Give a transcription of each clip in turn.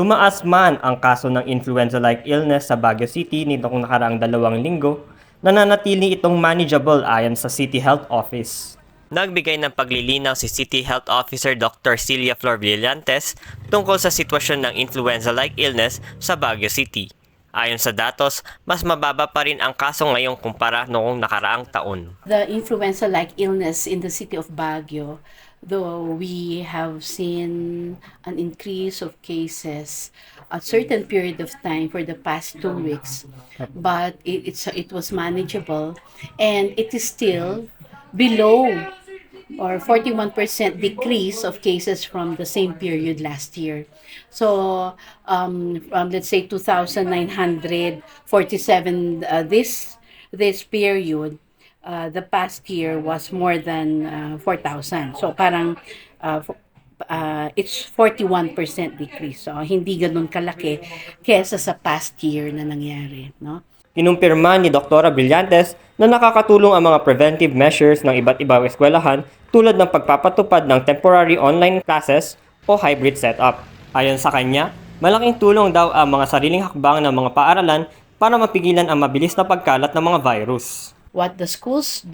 Tumaas man ang kaso ng influenza-like illness sa Baguio City nitong nakaraang dalawang linggo, nananatili itong manageable ayon sa City Health Office. Nagbigay ng paglilinaw si City Health Officer Dr. Celia Flor Villantes tungkol sa sitwasyon ng influenza-like illness sa Baguio City. Ayon sa datos, mas mababa pa rin ang kaso ngayong kumpara noong nakaraang taon. the influenza-like illness in the city of Baguio, though we have seen an increase of cases a certain period of time for the past two weeks, but it, it's it was manageable, and it is still below or 41% decrease of cases from the same period last year. So, um, from let's say 2,947 uh, this this period, uh, the past year was more than uh, 4,000. So, parang uh, uh, it's 41% decrease. So, hindi ganun kalaki kesa sa past year na nangyari, no? Kinumpirma ni Dr. Brillantes na nakakatulong ang mga preventive measures ng iba't ibang eskwelahan tulad ng pagpapatupad ng temporary online classes o hybrid setup. Ayon sa kanya, malaking tulong daw ang mga sariling hakbang ng mga paaralan para mapigilan ang mabilis na pagkalat ng mga virus. What the schools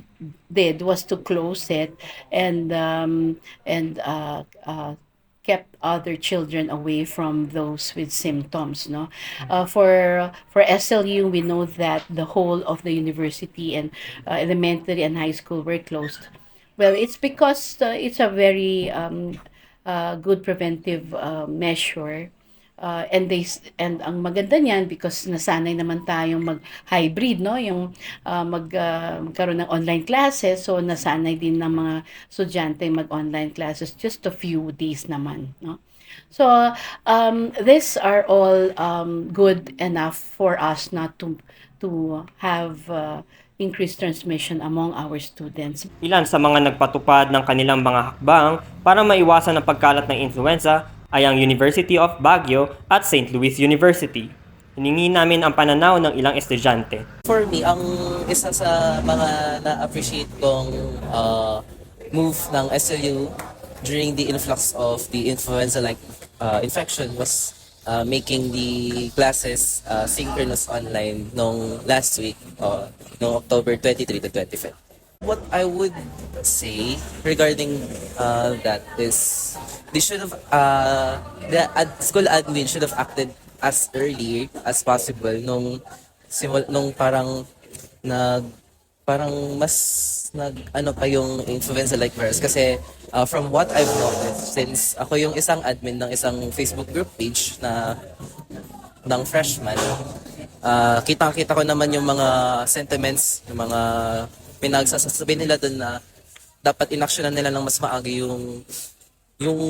did was to close it and um, and uh, uh, kept other children away from those with symptoms no? Uh, for for SLU we know that the whole of the university and uh, elementary and high school were closed. Well it's because uh, it's a very um, uh, good preventive uh, measure Uh, and they and ang maganda niyan because nasanay naman tayong mag hybrid no? Yung uh, mag uh, magkaroon ng online classes. So nasanay din ng mga estudyante mag online classes just a few days naman no? So um these are all um good enough for us not to to have uh, increased transmission among our students. Ilan sa mga nagpatupad ng kanilang mga hakbang para maiwasan ang pagkalat ng influenza ay ang University of Baguio at St. Louis University. Hiningi namin ang pananaw ng ilang estudyante. For me, ang isa sa mga na-appreciate kong uh, move ng SLU during the influx of the influenza-like uh, infection was uh, making the classes uh, synchronous online nung last week, uh, nung October 23 to 25. What I would say regarding uh, that is they should have uh, the ad- school admin should have acted as early as possible nung simul nung parang nag parang mas nag ano pa yung influenza like virus kasi uh, from what I've noticed since ako yung isang admin ng isang Facebook group page na ng freshman uh, kitang-kita ko naman yung mga sentiments yung mga pinagsasabi nila doon na dapat inaksyonan nila ng mas maaga yung yung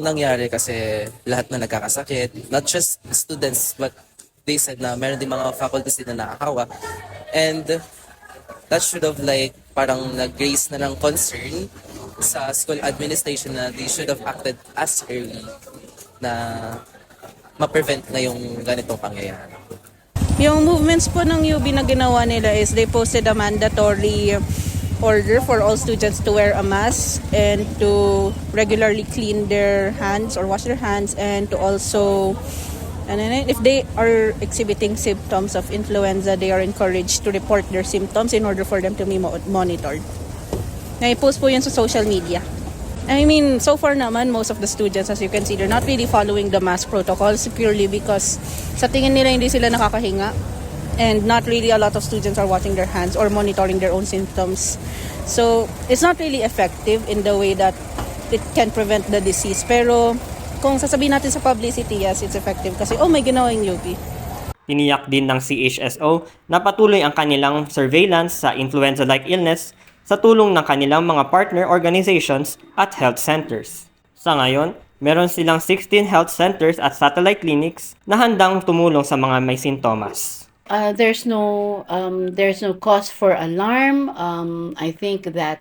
nangyari kasi lahat na nagkakasakit not just students but they said na meron din mga faculties din na nakakawa and that should have like parang nag-raise na ng concern sa school administration na they should have acted as early na ma-prevent na yung ganitong pangyayari. Yung movements po ng UB na ginawa nila is they posted a mandatory order for all students to wear a mask and to regularly clean their hands or wash their hands and to also and then if they are exhibiting symptoms of influenza they are encouraged to report their symptoms in order for them to be mo- monitored. Na-post po yun sa social media. I mean, so far naman, most of the students, as you can see, they're not really following the mask protocols purely because sa tingin nila hindi sila nakakahinga and not really a lot of students are washing their hands or monitoring their own symptoms. So, it's not really effective in the way that it can prevent the disease. Pero, kung sasabihin natin sa publicity, yes, it's effective kasi, oh, may ginawa yung UP. Tiniyak din ng CHSO na patuloy ang kanilang surveillance sa influenza-like illness sa tulong ng kanilang mga partner organizations at health centers. Sa ngayon, meron silang 16 health centers at satellite clinics na handang tumulong sa mga may sintomas. Uh, there's no um, there's no cause for alarm. Um, I think that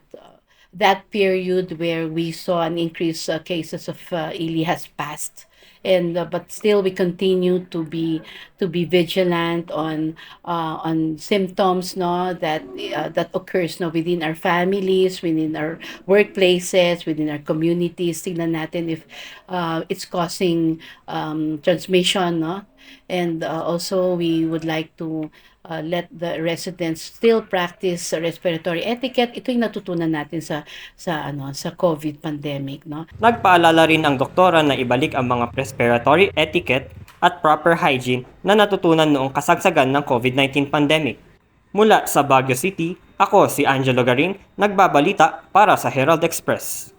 that period where we saw an increase uh, cases of uh, ELI has passed and uh, but still we continue to be to be vigilant on uh, on symptoms no that uh, that occurs no within our families within our workplaces within our communities. Tingnan natin if uh, it's causing um, transmission no? And uh, also we would like to uh, let the residents still practice respiratory etiquette ito yung natutunan natin sa sa ano sa COVID pandemic no Nagpaalala rin ang doktora na ibalik ang mga respiratory etiquette at proper hygiene na natutunan noong kasagsagan ng COVID-19 pandemic. Mula sa Baguio City, ako si Angelo Garin, nagbabalita para sa Herald Express.